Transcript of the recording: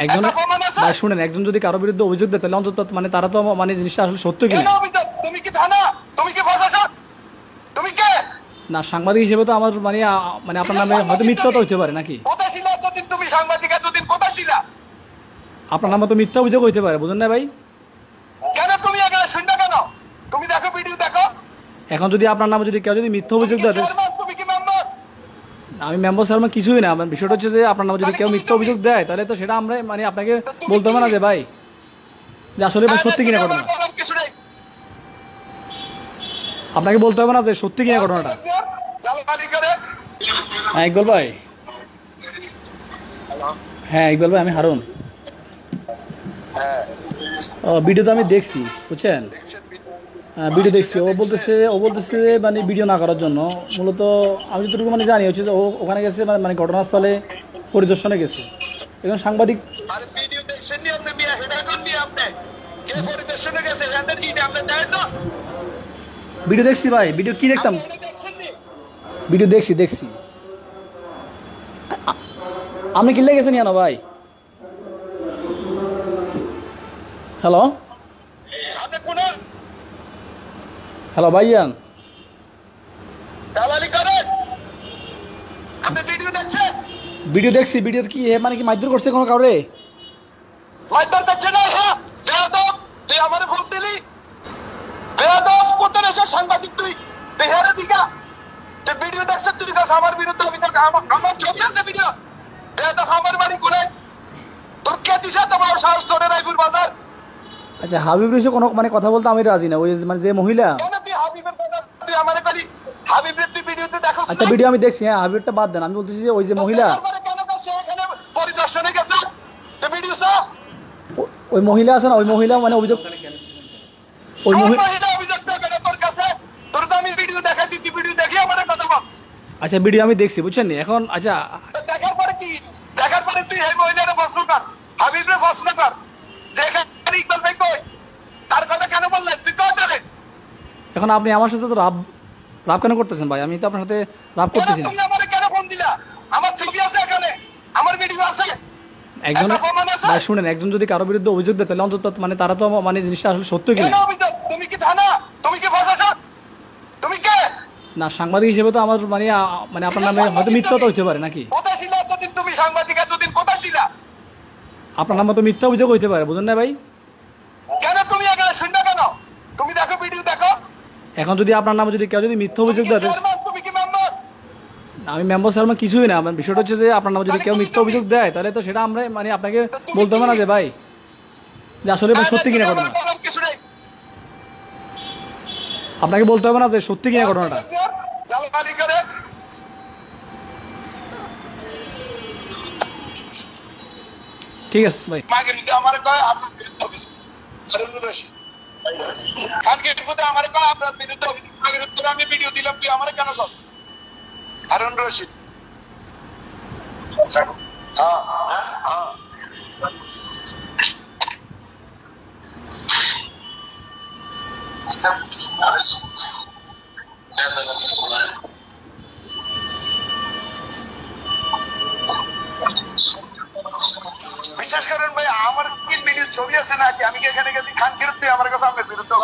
একজন শুনেন একজন যদি কারও বিরুদ্ধে অভিযোগ দেয় তাহলে অন্তত মানে তারা তো মানে জিনিসটা আসলে সত্য কেন তুমি কি থানা? তুমি কি প্রশাসন? তুমি কে? না সাংবাদিক হিসেবে তো আমার মানে মানে আপনার নামে হয়তো মিথ্যা তো হইতে পারে নাকি? কোথায় ছিল এতদিন? তুমি সাংবাদিক এতদিন কোথায় ছিল? আপনার নামে তো মিথ্যা অভিযোগ হইতে পারে বুঝুন না ভাই? কেন তুমি এখানে শুনবে কেন? তুমি দেখো ভিডিও দেখো। এখন যদি আপনার নামে যদি কেউ যদি মিথ্যা অভিযোগ দেয় তাহলে- চেয়ারম্যান, তুমি কি মেম্বার আমি মেম্বার স্যার আমার কিছুই না। আমার বিষয়টা হচ্ছে যে আপনার নামে যদি কেউ মিথ্যা অভিযোগ দেয় তাহলে তো সেটা আমরা মানে আপনাকে বলতে হবে না যে ভাই যে আসলে সত্যি কিনা ঘটনা। আপনাকে বলতে হবে না যে সত্যি কিনা ঘটনাটা। হ্যাঁ ইকবাল ভাই। হ্যাঁ ইকবাল ভাই আমি হারুন। হ্যাঁ। ও, ভিডিও তো আমি দেখছি বুঝছেন? ভিডিও দেখছি। ও বলতেছে ও বলতেছে মানে ভিডিও না করার জন্য। মূলত আমি যতটুকু মানে জানি হচ্ছে যে ও ওখানে গেছে মানে মানে ঘটনাস্থলে পরিদর্শনে গেছে। এখন সাংবাদিক ভিডিও দেখছি ভাই। ভিডিও কি দেখতাম? ভিডিও দেখছি দেখছি। আপনি কিনলে গেছেন কেন ভাই? হ্যালো আপনি কোন হ্যালো ভাইয়ান ভিডিও দেখছি ভিডিও কি এ মানে কি মারধর করছে কোনো কাউরে? মাইদার দেখছেন না হ্যাঁ। বেয়াদব তুই আমারে ফোন দিলি? বেয়াদব কোথায় এসে সাংবাদিক তুই? তেহারে দিকা তুই ভিডিও দেখছিস তুই কাছে আমার বিরুদ্ধে আমি তোর আমার ছবি আছে ভিডিও। বেয়াদব আমার বাড়ি তোর কে দিছে? তোমার সাহস ধরে রাইফুল বাজার আচ্ছা হাবিব এসে কোনো মানে কথা বলতে আমি রাজি না। ওই মানে যে মহিলা কেন তুই হাবিবের কথা তুই আমারে কলি হাবিবের তুই ভিডিওতে দেখো আচ্ছা ভিডিও আমি দেখছি হ্যাঁ হাবিবটা বাদ দেন। আমি বলতেছি যে ওই যে মহিলা পরিদর্শনে গেছে। ভিডিও ওই মহিলা আছে না? ওই মহিলা মানে অভিযোগ ওই মহিলা অভিযোগ দেবে তোর কাছে। তোর তো আমি ভিডিও দেখাইছি তুই ভিডিও দেখি আমার কথা বল। আচ্ছা ভিডিও আমি দেখছি বুঝছেন নি? এখন আচ্ছা দেখার পরে কি? দেখার পরে তুই এই মহিলারে প্রশ্ন কর। হাবিবরে প্রশ্ন কর। যে এখানে ইকবাল ভাই কই তার কথা কেন বললেন তুই কই দেখে এখন আপনি আমার সাথে তো রাব রাব কেন করতেছেন ভাই আমি তো আপনার সাথে রাব করতেছি না। আমারে কেন ফোন দিলা? আমার ছবি আছে এখানে আমার ভিডিও আছে। একজন ভাই শুনেন একজন যদি কারও বিরুদ্ধে অভিযোগ দেয় তাহলে অন্তত মানে তারা তো মানে জিনিসটা আসলে সত্য কেন তুমি কি থানা? তুমি কি প্রশাসন? তুমি কে? না সাংবাদিক হিসেবে তো আমার মানে মানে আপনার নামে হয়তো মিথ্যা তো হইতে পারে নাকি? কোথায় ছিল? এতদিন তুমি সাংবাদিক এতদিন কোথায় ছিলা? আপনার নামে তো মিথ্যা অভিযোগ হইতে পারে বুঝুন না ভাই কেন তুমি এখানে শুনবে কেন তুমি দেখো ভিডিও দেখো এখন যদি আপনার নামে যদি কেউ যদি মিথ্যা অভিযোগ দেয় আমি মেম্বার স্যার আমার কিছুই না। আমার বিষয়টা হচ্ছে যে আপনার নামে যদি কেউ মিথ্যা অভিযোগ দেয় তাহলে তো সেটা আমরা মানে আপনাকে বলতে হবে না যে ভাই যে আসলে সত্যি কিনা ঘটনা। আপনাকে বলতে হবে না যে সত্যি কিনা ঘটনাটা। ঠিক আছে ভাই। মাকে নিতে আমার আপনার বিরুদ্ধে অভিযোগ হারুনুর রশিদ খানকে টিপুতে আমার কয় আপনার বিরুদ্ধে অভিযোগ আগের উত্তরে আমি ভিডিও দিলাম তুই আমার কেন কস? হারুন রশিদ। হ্যাঁ হ্যাঁ। ভাই ছবি আছে নাকি? আমি কি এখানে গেছি? খান কিরতে আমার কাছে আপনার বিরুদ্ধে